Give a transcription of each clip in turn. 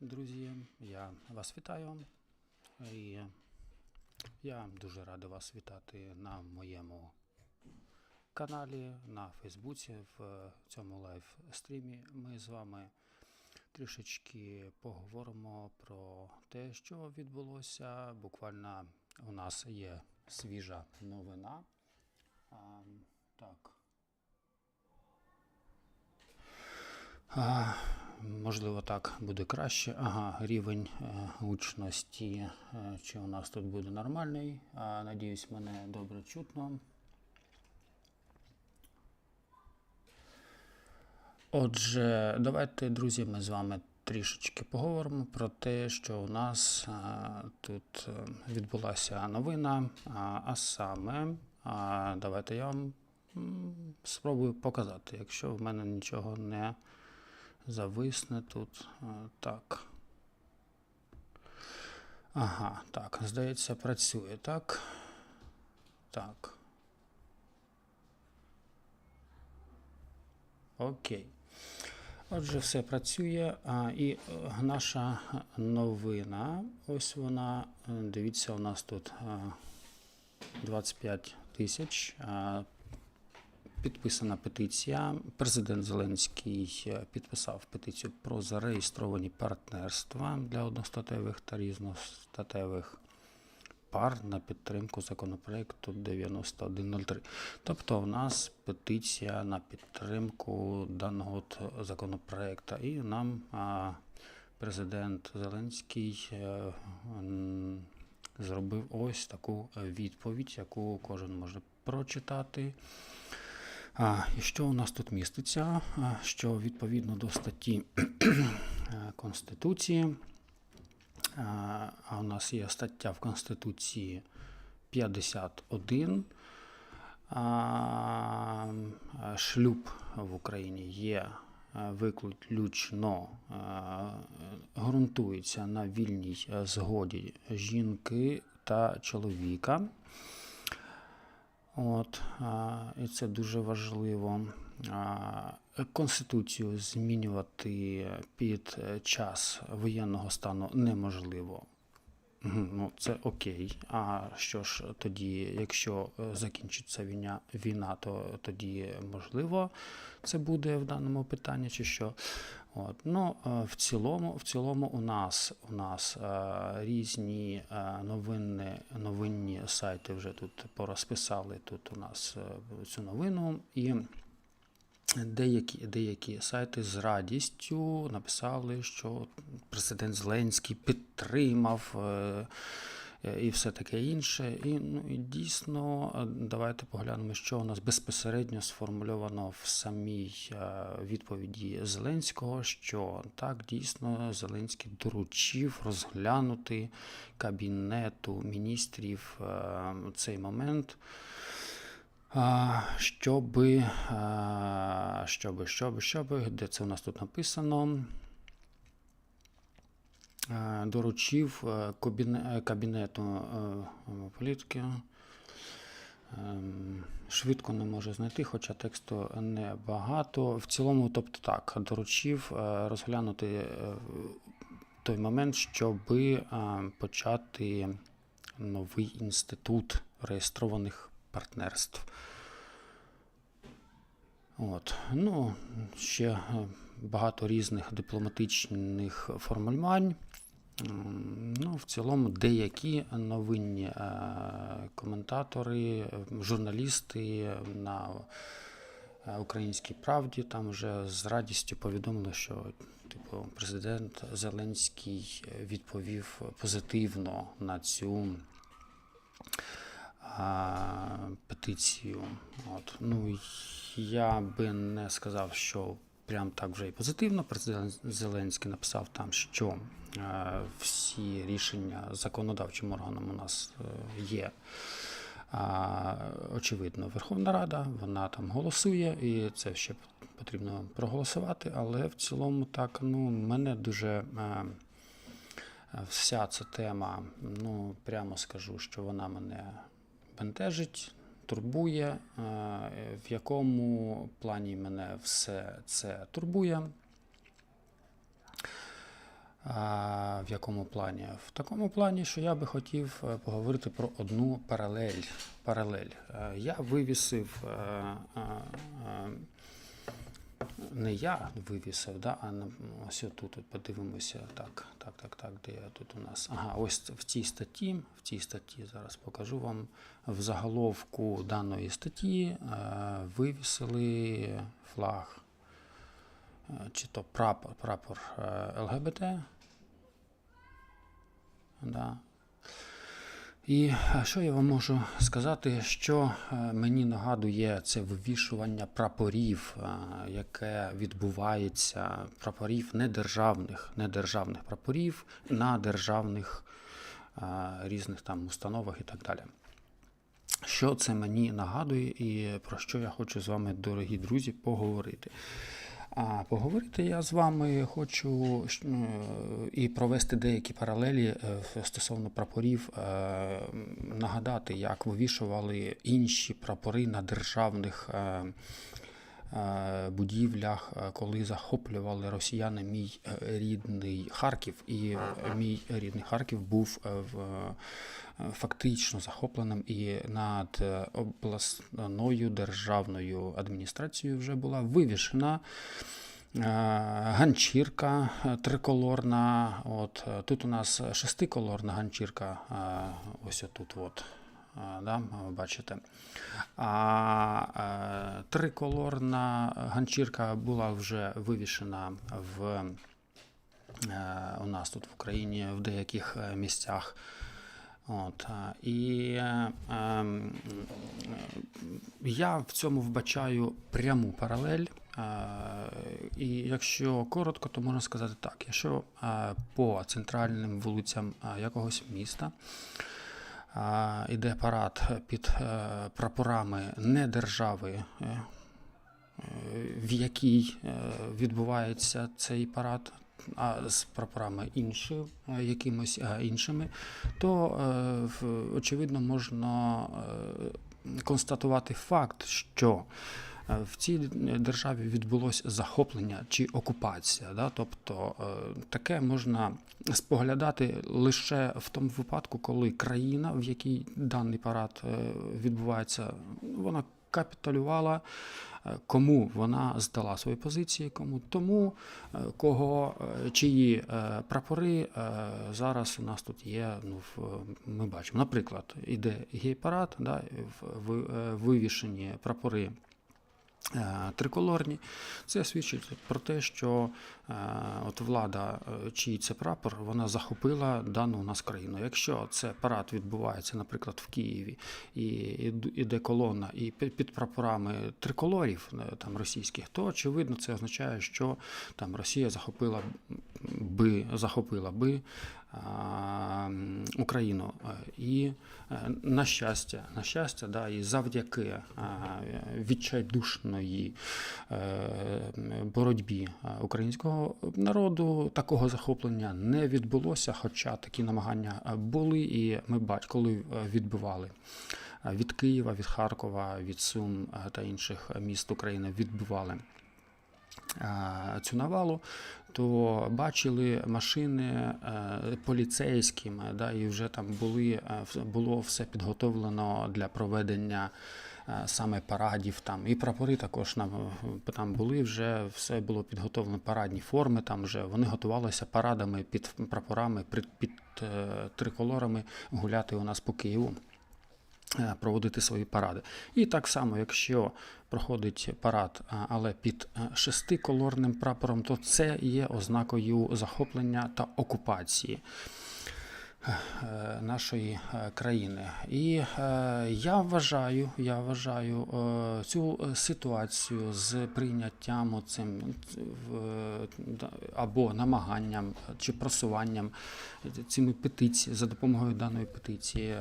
друзі, я вас вітаю. І я дуже радий вас вітати на моєму каналі на Фейсбуці. В цьому лайв стрімі ми з вами трішечки поговоримо про те, що відбулося. Буквально у нас є свіжа новина. А, так. А, можливо, так буде краще. Ага, рівень е, гучності, е, чи у нас тут буде нормальний. Надіюсь, мене добре чутно. Отже, давайте, друзі, ми з вами трішечки поговоримо про те, що у нас тут е, відбулася новина, а саме, давайте я вам спробую показати, якщо в мене нічого не зависне тут. Так. Ага, так, здається, працює, так? Так. Окей. Отже, все працює. А, і е, наша новина. Ось вона. е, Дивіться, у нас тут 25 тисяч. Підписана петиція. Президент Зеленський е, підписав петицію про зареєстровані партнерства для одностатевих та різностатевих пар на підтримку законопроекту 9103. Тобто, у нас петиція на підтримку даного законопроекту. І нам президент Зеленський е, зробив ось таку е, відповідь, яку кожен може прочитати. І що у нас тут міститься? Що відповідно до статті е, Конституції, а, у нас є стаття в Конституції 51. А, а, шлюб в Україні є е, виключно е, ґрунтується на вільній згоді жінки та чоловіка. От, і це дуже важливо. Конституцію змінювати під е, час воєнного стану неможливо. Ну, це окей. А що ж тоді, якщо е, закінчиться війна, війна, то тоді можливо це буде в даному питанні, чи що? От. Ну, е, в цілому, в цілому у нас, у нас е, різні е, новини, новинні сайти вже тут порозписали тут у нас е, цю новину. І Деякі, деякі сайти з радістю написали, що президент Зеленський підтримав е, і все таке інше. І, ну, і дійсно, е, давайте поглянемо, що у нас безпосередньо сформульовано в самій е, відповіді Зеленського, що так дійсно Зеленський доручив розглянути кабінету міністрів цей момент. А, Щоби, а, щоби, де це у нас тут написано? Доручив е, е, кабінету е, політики. Ем, Швидко не можу знайти, хоча тексту небагато. В цілому, тобто так, доручив розглянути той момент, щоби е, почати новий інститут реєстрованих партнерств. От. Ну, ще е, багато різних дипломатичних формулювань. Ну, в цілому, деякі новинні е, коментатори, журналісти на е, Українській правді там вже з радістю повідомили, що типу, президент Зеленський відповів позитивно на цю а. От. Ну, я би не сказав, що прям так вже і позитивно. Президент Зеленський написав там, що е, всі рішення законодавчим органом у нас е, є. А, очевидно, Верховна Рада, вона там голосує, і це ще потрібно проголосувати. Але в цілому так, ну, мене дуже. Е, вся ця тема, ну прямо скажу, що вона мене бентежить, турбує. Е, В якому плані мене все це турбує? В якому плані? В такому плані, що я би хотів е, поговорити про одну паралель. паралель. Е, Я вивісив, е, е, е, не я вивісив, да, а ось тут подивимося. Так, так, так, так, де тут у нас? Ага, ось в цій статті, в цій статті зараз покажу вам в заголовку даної статті е, вивісили флаг е, чи то прапор, прапор е, ЛГБТ. Да. І е, що я вам можу сказати, що е, мені нагадує це вивішування прапорів, е, яке відбувається, прапорів недержавних, недержавних прапорів на державних різних там установах і так далі. Що це мені нагадує і про що я хочу з вами, дорогі друзі, поговорити. А поговорити я з вами хочу і провести деякі паралелі е, стосовно прапорів, е, нагадати, як вивішували інші прапори на державних е, будівлях, е, коли захоплювали росіяни мій е, рідний Харків, і е, мій рідний Харків був е, в, е, фактично захопленим, і над е, обласною державною адміністрацією вже була вивішена. е, Ганчірка е, триколорна. От е, тут у нас шестиколорна ганчірка. е, Ось отут. От. Е, Да, ви бачите. А е, триколорна ганчірка була вже вивішена в, е, у нас тут в Україні в деяких е, місцях. От, е, і е, ем, я в цьому вбачаю пряму паралель. Е, І якщо коротко, то можна сказати так: якщо е, по центральним вулицям е, якогось міста іде парад під е, прапорами не держави, е, в якій е, відбувається цей парад, а з прапорами інші, якимось іншими, то очевидно можна констатувати факт, що в цій державі відбулося захоплення чи окупація. Да? Тобто е, таке можна споглядати лише в тому випадку, коли країна, в якій даний парад е, відбувається, вона капітулювала, е, кому вона здала свої позиції, кому тому, е, кого е, чиї е, прапори е, зараз у нас тут є. Ну, в, ми бачимо, наприклад, іде гей-парад, да, в- е, вивішені прапори. Е, Триколорні, це свідчить про те, що е, от влада, е, чий це прапор, вона захопила дану у нас країну. Якщо це парад відбувається, наприклад, в Києві, і іде колона, і під, прапорами триколорів там російських, то очевидно це означає, що там Росія захопила би захопила би Україну. Е, І е, на щастя, на щастя, да, і завдяки а, відчайдушної е, боротьбі е, українського народу такого захоплення не відбулося, хоча такі намагання е, були, і ми бачимо, коли е, відбивали е, від Києва, від Харкова, від Сум е, та інших міст України відбивали е, цю навалу, то бачили машини е, поліцейськими, да, і вже там були, е, було все підготовлено для проведення е, саме парадів. Там. І прапори також нам, там були вже, все було підготовлено, парадні форми, там вже вони готувалися парадами під прапорами, під, під триколорами гуляти у нас по Києву проводити свої паради. І так само, якщо проходить парад, але під е, шестиколорним прапором, то це є ознакою захоплення та окупації е, нашої е, країни. І е, я вважаю, я вважаю е, цю е, ситуацію з прийняттям цим або намаганням чи просуванням цими петицій за допомогою даної петиції.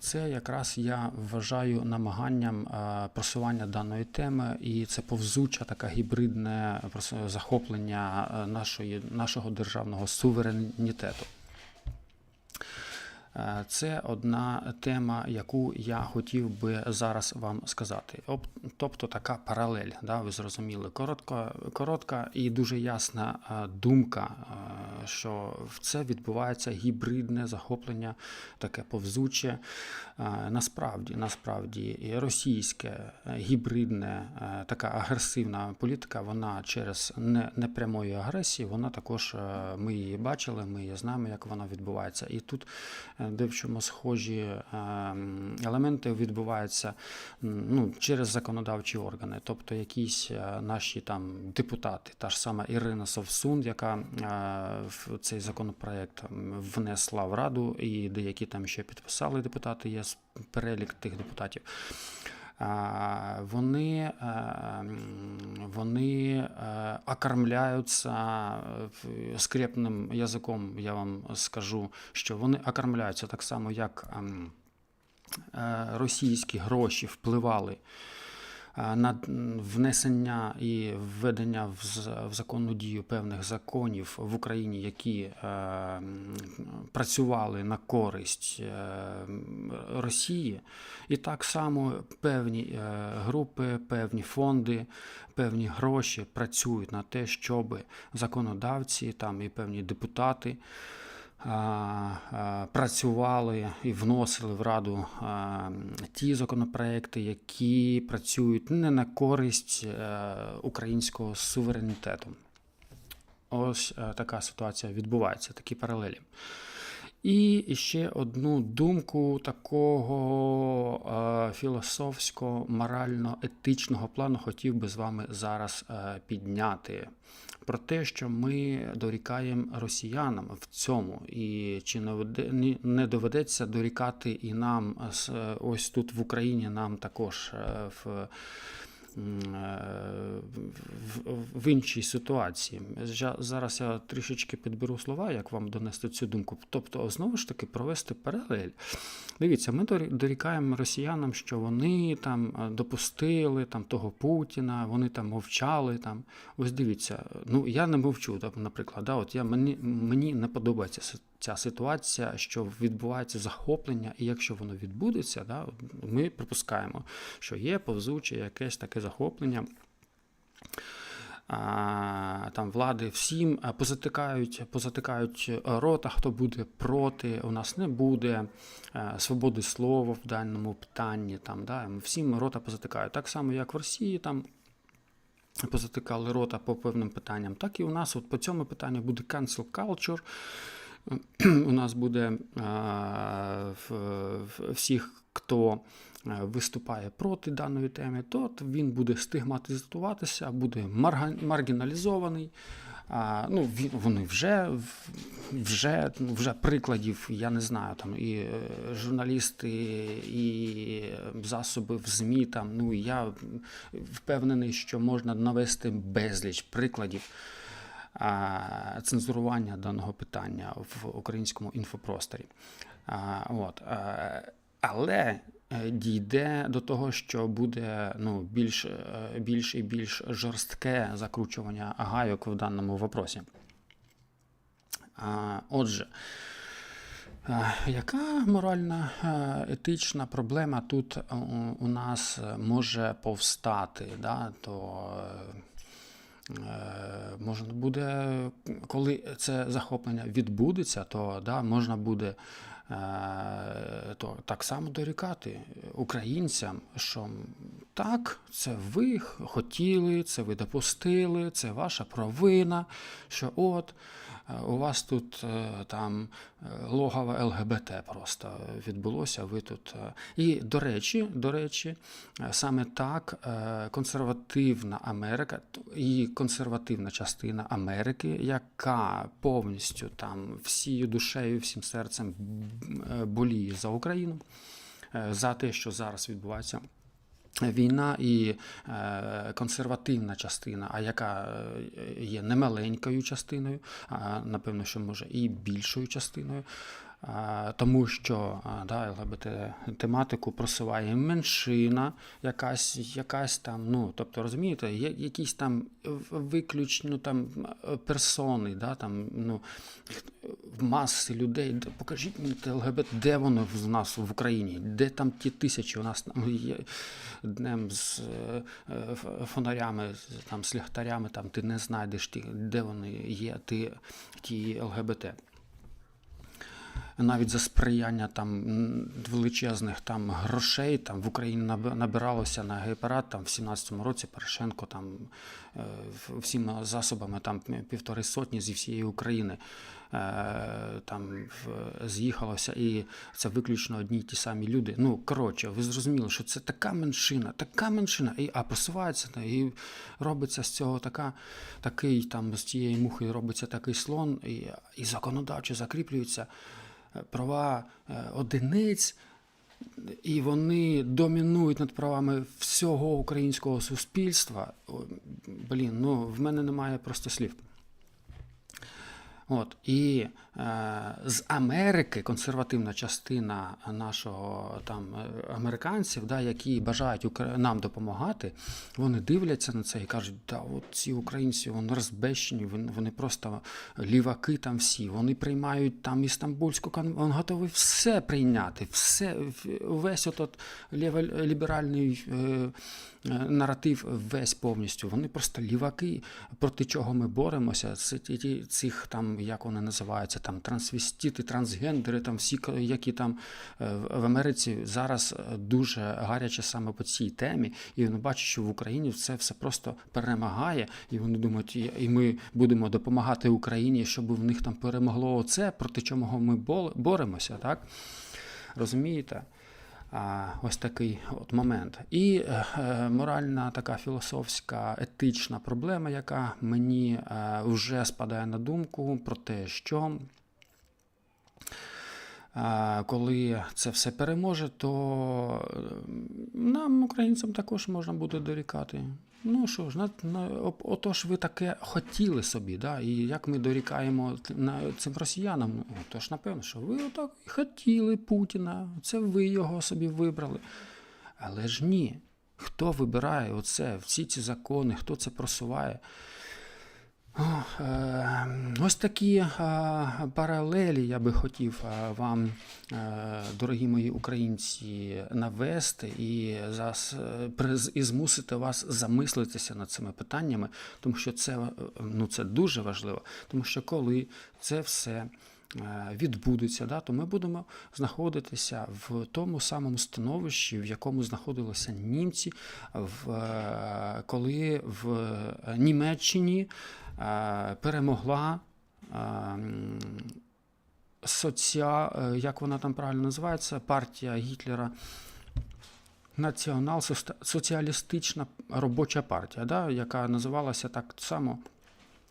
Це якраз я вважаю намаганням е, просування даної теми, і це повзуча така гібридне захоплення е, нашої, нашого державного суверенітету. Е, Це одна тема, яку я хотів би зараз вам сказати. Тобто така паралель, да, ви зрозуміли, коротка, коротка і дуже ясна е, думка, е, що в це відбувається гібридне захоплення, таке повзуче. Насправді, насправді, російське гібридне, така агресивна політика, вона через не, непрямої агресії, вона також ми її бачили, ми її знаємо, як вона відбувається. І тут де в чому схожі е, елементи відбуваються ну, через законодавчі органи, тобто якісь е, наші там депутати, та ж сама Ірина Совсун, яка е, в цей законопроект внесла в раду, і деякі там ще підписали депутати, є перелік тих депутатів. Вони, е, вони е, окормляються е, скрепним язиком, я вам скажу, що вони окормляються так само, як ем, російські гроші впливали на внесення і введення в законну дію певних законів в Україні, які е, працювали на користь е, Росії, і так само певні е, групи, певні фонди, певні гроші працюють на те, щоб законодавці там і певні депутати працювали і вносили в Раду ті законопроекти, які працюють не на користь е, українського суверенітету. Ось е, така ситуація відбувається, такі паралелі. І ще одну думку такого е, філософсько-морально-етичного плану хотів би з вами зараз е, підняти. Про те, що ми дорікаємо росіянам в цьому, і чи не веде- не доведеться дорікати і нам е, ось тут в Україні, нам також в в, іншій ситуації. Зараз я трішечки підберу слова, як вам донести цю думку. Тобто, знову ж таки, провести паралель. Дивіться, ми дорікаємо росіянам, що вони там е, допустили там того Путіна, вони там мовчали. Там. Ось дивіться, ну я не мовчу, наприклад, да, от я, мені, мені не подобається си- ця ситуація, що відбувається захоплення, і якщо воно відбудеться, да, ми припускаємо, що є повзуче якесь таке захоплення. Там влади всім позатикають, позатикають рота, хто буде проти. У нас не буде свободи слова в даному питанні. Там, да, всім рота позатикають. Так само, як в Росії там позатикали рота по певним питанням, так і у нас от по цьому питанню буде cancel culture. У нас буде е, всіх, хто е, виступає проти даної теми, то він буде стигматизуватися, буде маргіналізований. А, ну, вони вже, вже, вже прикладів, я не знаю, там і е, журналісти, і засоби в ЗМІ. Там, ну, я впевнений, що можна навести безліч прикладів цензурування даного питання в українському інфопросторі. От, е, але е, дійде до того, що буде ну, більш, е, більш і більш жорстке закручування гайок в даному вопросі. Отже, яка моральна етична проблема тут у- нас може повстати? Да? То можна буде, коли це захоплення відбудеться, то да, можна буде е, то так само дорікати українцям, що так, це ви хотіли, це ви допустили, це ваша провина, що от е, у вас тут е, там е, логово ЛГБТ просто відбулося. Ви тут. е. І до речі, до речі, е, саме так е, консервативна Америка і консервативна частина Америки, яка повністю там всією душею, всім серцем е, боліє за Україну, е, за те, що зараз відбувається. Війна і е, консервативна частина, а яка е, є немаленькою частиною, а напевно, що може і більшою частиною тому що да, ЛГБТ тематику просуває меншина, якась, якась там, ну, тобто, розумієте, є якісь там виключно там е, персони, да, там, ну, маси людей. Покажіть мені ЛГБТ, де воно в нас в Україні, де там ті тисячі у нас там є днем з е, фонарями, там, з ліхтарями, там ти не знайдеш ті, де вони є, ти, ті ЛГБТ навіть за сприяння там величезних там грошей там в Україні набиралося на гей-парад там в 17-му році Порошенко там е, всіма засобами там півтори сотні зі всієї України е, там з'їхалося, і це виключно одні й ті самі люди. Ну коротше, ви зрозуміли, що це така меншина, така меншина, і а просувається та, і робиться з цього така, такий там з цієї мухи робиться такий слон, і, і законодавчо закріплюються е, права е, одиниць, і вони домінують над правами всього українського суспільства. Блін, ну в мене немає просто слів. От і е, з Америки консервативна частина нашого там е, американців, да, які бажають нам допомагати, вони дивляться на це і кажуть, да, от ці українці вони розбещені, вони, просто ліваки там всі, вони приймають там Істамбульську конвенцію, вони готові все прийняти, все, весь от, ліберальний е, е, наратив весь повністю. Вони просто ліваки, проти чого ми боремося. Це ті, цих там, як вони називаються, там трансвестити, трансгендери, там всі, які там е, в Америці зараз е, дуже гаряче саме по цій темі. І вони бачать, що в Україні це все просто перемагає, і вони думають, і ми будемо допомагати Україні, щоб в них там перемогло оце, проти чого ми боремося, так? Розумієте? Ось такий от момент. І е, е, моральна така філософська, етична проблема, яка мені е, вже спадає на думку про те, що коли це все переможе, то нам, українцям, також можна буде дорікати. Ну що ж, на, на, отож ви таке хотіли собі, да? і як ми дорікаємо на, цим росіянам, ну, тож напевно, що ви отак і хотіли Путіна, це ви його собі вибрали. Але ж ні. Хто вибирає оце, всі ці закони, хто це просуває? О, е, ось такі е, паралелі я би хотів е, вам, е, дорогі мої українці, навести і, і змусити вас замислитися над цими питаннями, тому що це, ну, це дуже важливо, тому що коли це все відбудеться, да, то ми будемо знаходитися в тому самому становищі, в якому знаходилися німці, в, коли в Німеччині перемогла е, м, соціа, е, як вона там правильно називається, партія Гітлера. Націонал-соціалістична робоча партія, да, яка називалася так само,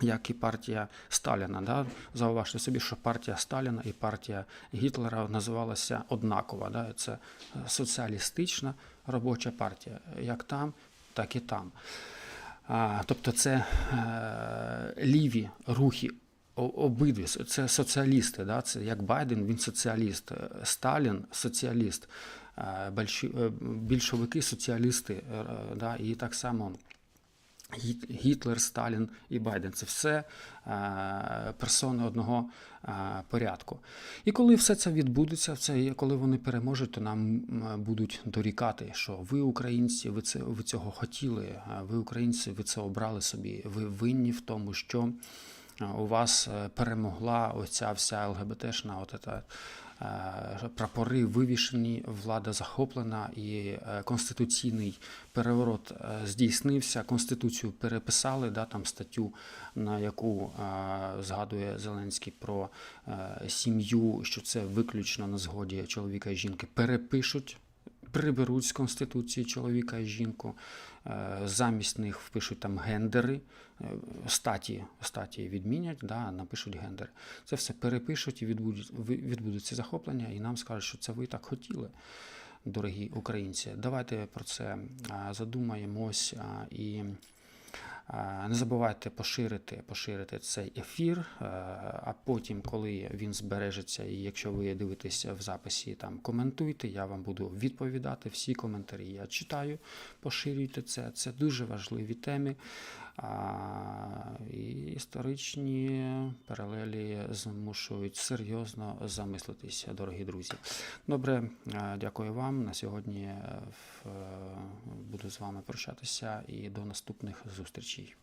як і партія Сталіна. Да? Зауважте собі, що партія Сталіна і партія Гітлера називалася однаково. Да? Це соціалістична робоча партія. Як там, так і там. Тобто це е, ліві рухи. Обидві це соціалісти, да? це як Байден, він соціаліст, е, Сталін соціаліст, е, більшовики соціалісти, да? і так само Гітлер, Сталін і Байден це все е, персони одного е, порядку. І коли все це відбудеться, це коли вони переможуть, то нам будуть дорікати, що ви, українці, ви це ви цього хотіли, ви, українці, ви це обрали собі. Ви винні в тому, що е, у вас е, перемогла оця вся ЛГБТшна, от е, прапори вивішені, влада захоплена і е, конституційний переворот е, здійснився. Конституцію переписали, да, там статтю, на яку е, згадує Зеленський про е, сім'ю, що це виключно на згоді чоловіка і жінки, перепишуть. Приберуть з конституції чоловіка і жінку, е, замість них впишуть там гендери, е, статі, статі відмінять, да, напишуть гендер. Це все перепишуть і відбудеться захоплення, і нам скажуть, що це ви так хотіли, дорогі українці. Давайте про це задумаємось і Не забувайте поширити, поширити цей ефір, е, а потім, коли він збережеться, і якщо ви дивитеся в записі, там коментуйте, я вам буду відповідати. Всі коментарі я читаю, поширюйте це. Це дуже важливі теми. І історичні паралелі змушують серйозно замислитися, дорогі друзі. Добре, е, дякую вам. На сьогодні е, буду з вами прощатися і до наступних зустрічей. Merci.